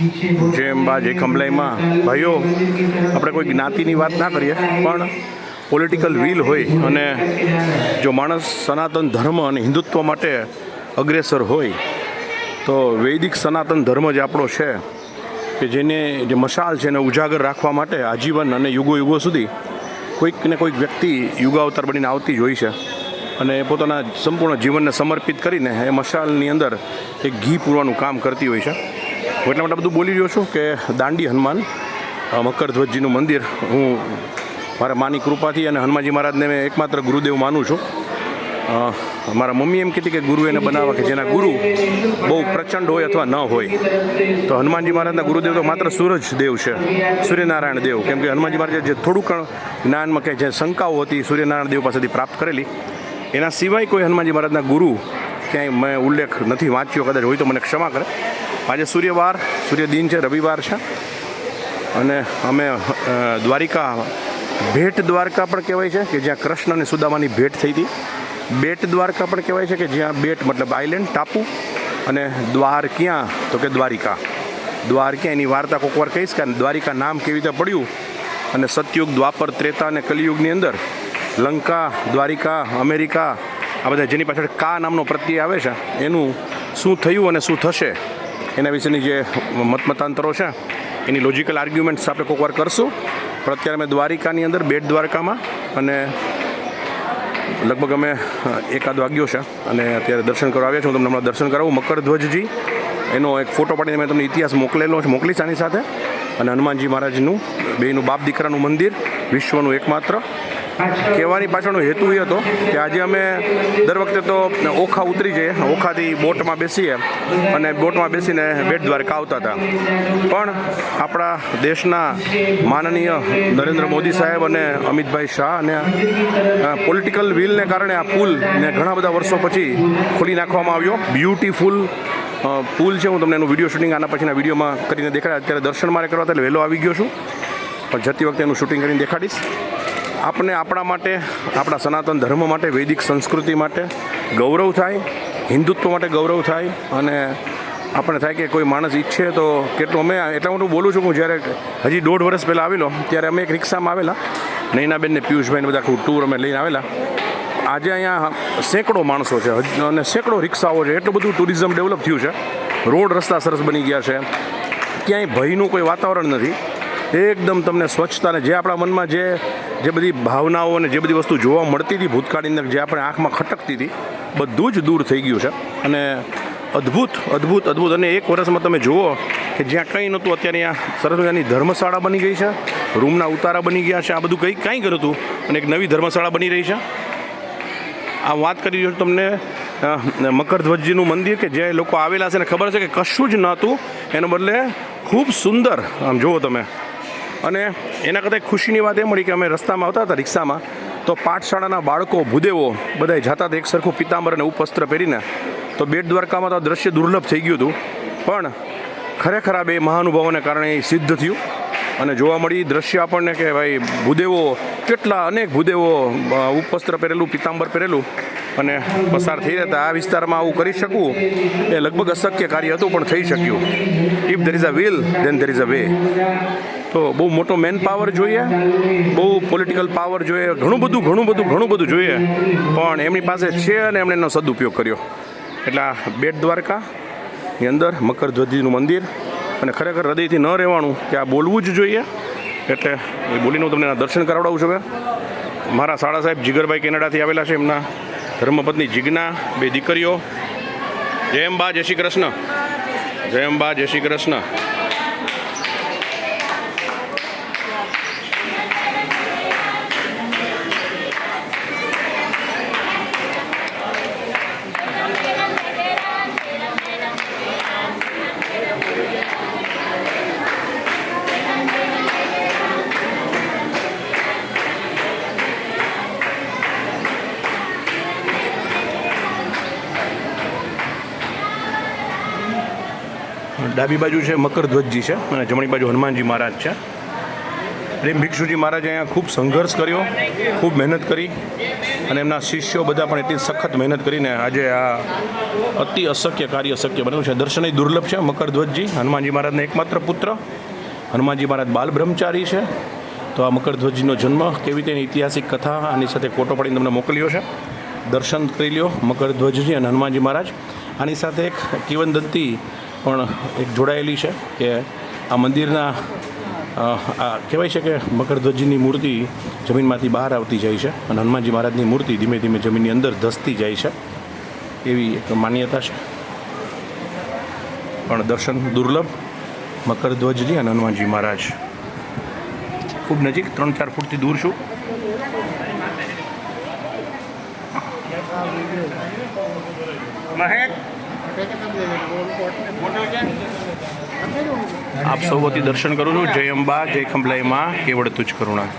જેમ અંબાજી જે ખંભલાઈમાં, ભાઈઓ, આપણે કોઈ જ્ઞાતિની વાત ના કરીએ, પણ પોલિટિકલ વિલ હોય અને જો માણસ સનાતન ધર્મ અને હિન્દુત્વ માટે અગ્રેસર હોય, તો વૈદિક સનાતન ધર્મ જે આપણો છે કે જેને, જે મશાલ છે એને ઉજાગર રાખવા માટે આજીવન અને યુગો યુગો સુધી કોઈક ને કોઈક વ્યક્તિ યુગાવતાર બનીને આવતી જ હોય છે. અને પોતાના સંપૂર્ણ જીવનને સમર્પિત કરીને એ મશાલની અંદર એક ઘી પૂરવાનું કામ કરતી હોય છે. એટલા માટે બધું બોલી રહ્યો છું કે દાંડી હનુમાન મકરધ્વજજીનું મંદિર. હું મારા માની કૃપાથી અને હનુમાનજી મહારાજને મેં એકમાત્ર ગુરુદેવ માનું છું. મારા મમ્મી એમ કહેતી કે ગુરુ એને બનાવવા કે જેના ગુરુ બહુ પ્રચંડ હોય અથવા ન હોય. તો હનુમાનજી મહારાજના ગુરુદેવ તો માત્ર સૂરજ દેવ છે, સૂર્યનારાયણ દેવ. કેમ કે હનુમાનજી મહારાજે જે થોડુંક જ્ઞાનમાં કે જે શંકાઓ હતી, સૂર્યનારાયણ દેવ પાસેથી પ્રાપ્ત કરેલી. એના સિવાય કોઈ હનુમાનજી મહારાજના ગુરુ ક્યાંય મેં ઉલ્લેખ નથી વાંચ્યો, કદાચ હોય તો મને ક્ષમા કરે. આજે સૂર્યવાર, સૂર્યદિન છે, રવિવાર છે. અને અમે દ્વારિકા, ભેટ દ્વારકા પણ કહેવાય છે, કે જ્યાં કૃષ્ણ અને સુદામાની ભેટ થઈ હતી. બેટ દ્વારકા પણ કહેવાય છે કે જ્યાં બેટ, મતલબ આઇલેન્ડ ટાપુ અને દ્વાર ક્યાં? તો કે દ્વારિકા. દ્વાર એની વાર્તા કોઈક વાર કહીશ કે દ્વારિકા નામ કેવી રીતે પડ્યું? અને સતયુગ, દ્વાપર, ત્રેતા અને કલિયુગની અંદર લંકા, દ્વારિકા, અમેરિકા, આ બધા જેની પાછળ કા નામનો પ્રત્યય આવે છે, એનું શું થયું અને શું થશે? એના વિશેની જે મતમતાંતરો છે, એની લોજિકલ આર્ગ્યુમેન્ટ્સ આપણે કોઈક વાર કરશું. પણ અત્યારે અમે દ્વારિકાની અંદર, બેટ દ્વારકામાં અને લગભગ અમે એકાદ વાગ્યો છે. અને અત્યારે દર્શન કરવા આવ્યા છું તમને હમણાં દર્શન કરાવું. મકરધ્વજજી, એનો એક ફોટો પાડીને મેં તમને ઇતિહાસ મોકલેલો છે મોકલીશ આની સાથે. અને હનુમાનજી મહારાજનું બેનું બાપ દીકરાનું મંદિર, વિશ્વનું એકમાત્ર. કહેવાની પાછળનો હેતુ એ હતો કે આજે અમે દર વખતે તો ઓખા ઉતરી જઈએ, ઓખાથી બોટમાં બેસીએ અને બોટમાં બેસીને બેટ દ્વારકા આવતા હતા. પણ આપણા દેશના માનનીય નરેન્દ્ર મોદી સાહેબ અને અમિતભાઈ શાહ અને પોલિટિકલ વિલને કારણે આ પુલને ઘણા બધા વર્ષો પછી ખોલી નાખવામાં આવ્યો. બ્યુટીફુલ પુલ છે. હું તમને એનું વીડિયો શૂટિંગ આના પછીના વિડીયોમાં કરીને દેખાડ્યા. અત્યારે દર્શન મારે કરવા એટલે વહેલો આવી ગયો છું. પણ જતી વખતે એનું શૂટિંગ કરીને દેખાડીશ. આપણે આપણા માટે, આપણા સનાતન ધર્મ માટે, વૈદિક સંસ્કૃતિ માટે ગૌરવ થાય, હિન્દુત્વ માટે ગૌરવ થાય અને આપણે થાય કે કોઈ માણસ ઈચ્છે તો કેટલું અમે એટલા હું બોલું છું હું જ્યારે હજી દોઢ વર્ષ પહેલાં આવેલો, ત્યારે અમે એક રિક્ષામાં આવેલા. નૈનાબેન ને પિયુષભાઈને બધા આખું ટૂર અમે લઈને આવેલા. આજે અહીંયા સેંકડો માણસો છે અને સેંકડો રિક્ષાઓ છે. એટલું બધું ટુરિઝમ ડેવલપ થયું છે. રોડ રસ્તા સરસ બની ગયા છે. ક્યાંય ભયનું કોઈ વાતાવરણ નથી. એકદમ તમને સ્વચ્છતા ને જે આપણા મનમાં જે જે બધી ભાવનાઓ અને જે બધી વસ્તુ જોવા મળતી હતી ભૂતકાળની અંદર જે આપણે આંખમાં ખટકતી હતી, બધું જ દૂર થઈ ગયું છે. અને અદ્ભુત અદ્ભુત અદ્ભુત. અને એક વર્ષમાં તમે જુઓ કે જ્યાં કંઈ નહોતું, અત્યારે આ સરસ મજાની ધર્મશાળા બની ગઈ છે. રૂમના ઉતારા બની ગયા છે. આ બધું કંઈ કાંઈ કર્યું હતું અને એક નવી ધર્મશાળા બની રહી છે. આ વાત કરી રહ્યો તમને મકરધ્વજજીનું મંદિર કે જે લોકો આવેલા છે. ને ખબર છે કે કશું જ નહોતું. એના બદલે ખૂબ સુંદર, આમ જુઓ તમે અને એના કરતાં ખુશીની વાત એ મળી કે અમે રસ્તામાં આવતા હતા રિક્ષામાં, તો પાઠશાળાના બાળકો ભૂદેવો બધાય જતા એક સરખું પિતાંબર અને ઉપવસ્ત્ર પહેરીને, તો બેટ દ્વારકામાં તો આ દ્રશ્ય દુર્લભ થઈ ગયું હતું. પણ ખરેખર આ બે મહાનુભાવોને કારણે એ સિદ્ધ થયું અને જોવા મળી દ્રશ્ય આપણને કે ભાઈ ભૂદેવો, કેટલા અનેક ભૂદેવો ઉપવસ્ત્ર પહેરેલું, પિતાંબર પહેરેલું અને પસાર થઈ જતા આ વિસ્તારમાં આવું કરી શકવું એ લગભગ અશક્ય કાર્ય હતું, પણ થઈ શક્યું. If there is a will then there is a way તો બહુ મોટો મેન પાવર જોઈએ, બહુ પોલિટિકલ પાવર જોઈએ, ઘણું બધું ઘણું બધું ઘણું બધું જોઈએ. પણ એમની પાસે છે અને એમણે એનો સદુપયોગ કર્યો. એટલે બેટ દ્વારકા, ની અંદર મકરધ્વજીનું મંદિર અને ખરેખર હૃદયથી ન રહેવાનું કે આ બોલવું જ જોઈએ. એટલે એ બોલીને હું તમને દર્શન કરાવડાવું છું મારા સાડા સાહેબ જીગરભાઈ કેનેડાથી આવેલા છે, એમના ધર્મપત્ની જીજ્ઞા, બે દીકરીઓ. જય અંબા, જય શ્રી કૃષ્ણ. જય અંબા, જય શ્રી કૃષ્ણ. ડાબી બાજુ છે મકરધ્વજજી છે અને જમણી બાજુ હનુમાનજી મહારાજ છે. પ્રેમ ભિક્ષુજી મહારાજે અહીંયા ખૂબ સંઘર્ષ કર્યો, ખૂબ મહેનત કરી અને એમના શિષ્યો બધા પણ એટલી સખત મહેનત કરીને આજે આ અતિ અશક્ય કાર્ય શક્ય બન્યું છે. દર્શનય દુર્લભ છે મકરધ્વજજી. હનુમાનજી મહારાજના એકમાત્ર પુત્ર. હનુમાનજી મહારાજ બાલ બ્રહ્મચારી છે. તો આ મકરધ્વજજીનો જન્મ કેવી તેની ઐતિહાસિક કથા આની સાથે ફોટો પડીને તમને મોકલ્યો છે. દર્શન કરી લ્યો મકરધ્વજજી અને હનુમાનજી મહારાજ. આની સાથે એક કિવનદંતી પણ એક જોડાયેલી છે કે આ મંદિરના આ કહેવાય છે કે મકરધ્વજની મૂર્તિ જમીનમાંથી બહાર આવતી જાય છે અને હનુમાનજી મહારાજની મૂર્તિ ધીમે ધીમે જમીનની અંદર ધસતી જાય છે. એવી એક માન્યતા છે. પણ દર્શન દુર્લભ મકરધ્વજજી અને હનુમાનજી મહારાજ. ખૂબ નજીક, ત્રણ ચાર ફૂટથી દૂર છું. આપ સૌ વતી દર્શન કરું છું. જય અંબા જય ખંભલાઈ માં કેવડ તુજ કરુણા.